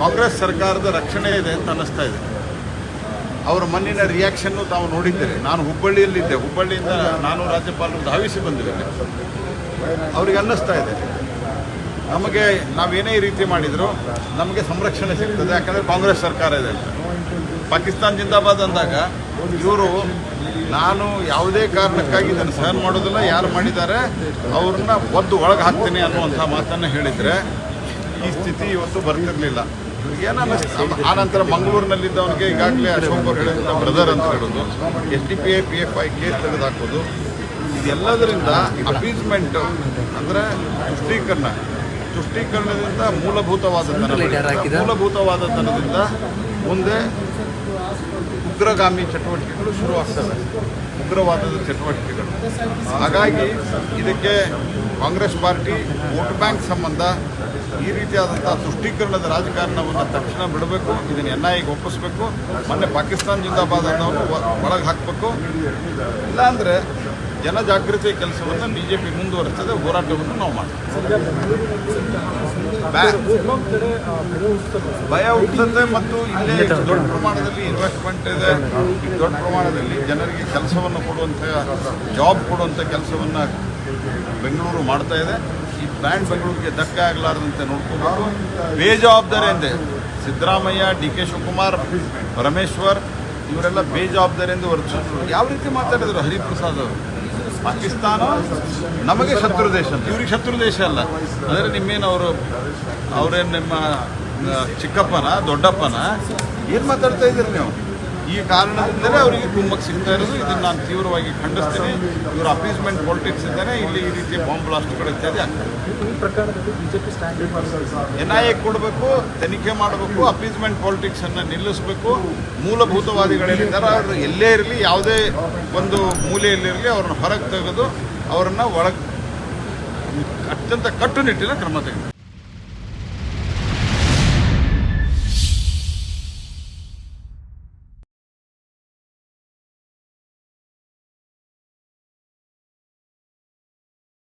ಕಾಂಗ್ರೆಸ್ ಸರ್ಕಾರದ ರಕ್ಷಣೆ ಇದೆ ಅಂತ ಅನ್ನಿಸ್ತಾ ಇದೆ. ಅವರ ಮಣ್ಣಿನ ರಿಯಾಕ್ಷನ್ ತಾವು ನೋಡಿದ್ದೀರಿ. ನಾನು ಹುಬ್ಬಳ್ಳಿಯಲ್ಲಿದ್ದೆ. ಹುಬ್ಬಳ್ಳಿಯಿಂದ ನಾನು ರಾಜ್ಯಪಾಲರು ಧಾವಿಸಿ ಬಂದಿದ್ದೇನೆ. ಅವ್ರಿಗೆ ಅನ್ನಿಸ್ತಾ ಇದೆ. ನಮಗೆ ನಾವೇನೇ ಈ ರೀತಿ ಮಾಡಿದರೂ, ನಮಗೆ ಸಂರಕ್ಷಣೆ ಸಿಗ್ತದೆ. ಯಾಕಂದರೆ ಕಾಂಗ್ರೆಸ್ ಸರ್ಕಾರ ಇದೆ ಪಾಕಿಸ್ತಾನ ಜಿಂದಾಬಾದ್ ಅಂದಾಗ ಇವರು ನಾನು ಯಾವುದೇ ಕಾರಣಕ್ಕಾಗಿ ಇದನ್ನು ಸಹನ್ ಮಾಡೋದಿಲ್ಲ, ಯಾರು ಮಾಡಿದ್ದಾರೆ, ಅವ್ರನ್ನ ಒದ್ದು ಒಳಗೆ ಹಾಕ್ತೀನಿ ಅನ್ನುವಂಥ ಮಾತನ್ನು ಹೇಳಿದರೆ ಈ ಸ್ಥಿತಿ ಇವತ್ತು ಬರ್ತಿರ್ಲಿಲ್ಲ. ಆ ನಂತರ ಮಂಗಳೂರಿನಲ್ಲಿದ್ದವನಿಗೆ ಈಗಾಗಲೇ ಅಶೋಕ್ ಅವರು ಹೇಳಿದ ಬ್ರದರ್ ಅಂತ ಹೇಳೋದು S D P I P F I case ತೆಗೆದುಹಾಕೋದು ಇದೆಲ್ಲದರಿಂದ ಅಪೀಸ್ಮೆಂಟ್ ಅಂದರೆ ತುಷ್ಟೀಕರಣ. ತುಷ್ಟೀಕರಣದಿಂದ ಮೂಲಭೂತವಾದ ಮೂಲಭೂತವಾದ ಮೂಲಭೂತವಾದತನದಿಂದ ಮುಂದೆ ಉಗ್ರಗಾಮಿ ಚಟುವಟಿಕೆಗಳು ಶುರುವಾಗ್ತವೆ. ಉಗ್ರವಾದದ ಚಟುವಟಿಕೆಗಳು. ಹಾಗಾಗಿ ಇದಕ್ಕೆ ಕಾಂಗ್ರೆಸ್ ಪಾರ್ಟಿ, ವೋಟ್ ಬ್ಯಾಂಕ್ ಸಂಬಂಧ ಈ ರೀತಿಯಾದಂಥ ತುಷ್ಟೀಕರಣದ ರಾಜಕಾರಣವನ್ನು ತಕ್ಷಣ ಬಿಡಬೇಕು ಇದನ್ನು ಎನ್ ಐಗೆ ಒಪ್ಪಿಸ್ಬೇಕು ಮೊನ್ನೆ ಪಾಕಿಸ್ತಾನ ಜಿಂದಾಬಾದ್ ಅನ್ನೋರು ಒಳಗೆ ಹಾಕಬೇಕು. ಇಲ್ಲಾಂದರೆ ಜನಜಾಗೃತಿ ಕೆಲಸವನ್ನು ಬಿ ಜೆ ಪಿ ಮುಂದುವರಿಸ್ತದೆ ಹೋರಾಟವನ್ನು ನಾವು ಮಾಡ್ತೀವಿ. ಭಯ ಹುಟ್ಟುತ್ತೆ ಮತ್ತು ಇಲ್ಲೇ ದೊಡ್ಡ ಪ್ರಮಾಣದಲ್ಲಿ ಇನ್ವೆಸ್ಟ್ಮೆಂಟ್ ಇದೆ. ದೊಡ್ಡ ಪ್ರಮಾಣದಲ್ಲಿ ಜನರಿಗೆ ಕೆಲಸವನ್ನು ಕೊಡುವಂಥ ಜಾಬ್ ಕೊಡುವಂಥ ಕೆಲಸವನ್ನು ಬೆಂಗಳೂರು ಮಾಡ್ತಾ ಇದೆ. ಈ ಬ್ರ್ಯಾಂಡ್ ಬೆಂಗಳೂರಿಗೆ ಧಕ್ಕೆ ಆಗಲಾರದಂತೆ ನೋಡ್ಕೋಬೇಕು. ಬೇಜವಾಬ್ದಾರಿಯಿಂದ ಸಿದ್ದರಾಮಯ್ಯ, ಡಿ ಕೆ ಶಿವಕುಮಾರ್, ಪರಮೇಶ್ವರ್, ಇವರೆಲ್ಲ ಬೇಜವಾಬ್ದಾರಿಯಿಂದ ವರ್ತಿಸಿದ್ರು ಯಾವ ರೀತಿ ಮಾತಾಡಿದ್ರು ಹರಿಪ್ರಸಾದ್ ಅವರು? ಪಾಕಿಸ್ತಾನ? ನಮಗೆ ಶತ್ರು ದೇಶ ಅಂತ. ಇವ್ರಿಗೆ ಶತ್ರು ದೇಶ ಅಲ್ಲ. ಅಂದರೆ ನಿಮ್ಮೇನು ಅವರು, ಅವರೇನು ನಿಮ್ಮ ಚಿಕ್ಕಪ್ಪನ, ದೊಡ್ಡಪ್ಪನ? ಏನು ಮಾತಾಡ್ತಾ ಇದ್ದೀರಿ ನೀವು? ಈ ಕಾರಣದಿಂದಲೇ ಅವರಿಗೆ ಕುಮ್ಮಕ್ಕೆ ಸಿಗ್ತಾ ಇರೋದು. ಇದನ್ನು ನಾನು ತೀವ್ರವಾಗಿ ಖಂಡಿಸ್ತೀನಿ. ಇವರು ಅಪೀಸ್ಮೆಂಟ್ ಪಾಲಿಟಿಕ್ಸ್ ಇದ್ದಾನೆ ಇಲ್ಲಿ ಈ ರೀತಿ ಬಾಂಬ್ ಬ್ಲಾಸ್ಟ್ಗಳು ಇತ್ಯಾದಿ ಆಗ್ತದೆ ಎನ್ ಐ ಎ ಕೊಡಬೇಕು ತನಿಖೆ ಮಾಡಬೇಕು ಅಪೀಸ್ಮೆಂಟ್ ಪಾಲಿಟಿಕ್ಸ್ ಅನ್ನು ನಿಲ್ಲಿಸಬೇಕು ಮೂಲಭೂತವಾದಿಗಳೇನಿದ್ದಾರೆ ಅವರು ಎಲ್ಲೇ ಇರಲಿ ಯಾವುದೇ ಒಂದು ಮೂಲೆಯಲ್ಲಿರಲಿ ಅವ್ರನ್ನ ಹೊರಗೆ ತೆಗೆದು ಅವರನ್ನು ಒಳಗೆ ಅತ್ಯಂತ ಕಟ್ಟುನಿಟ್ಟಿನ ಕ್ರಮ ತೆಗೆದು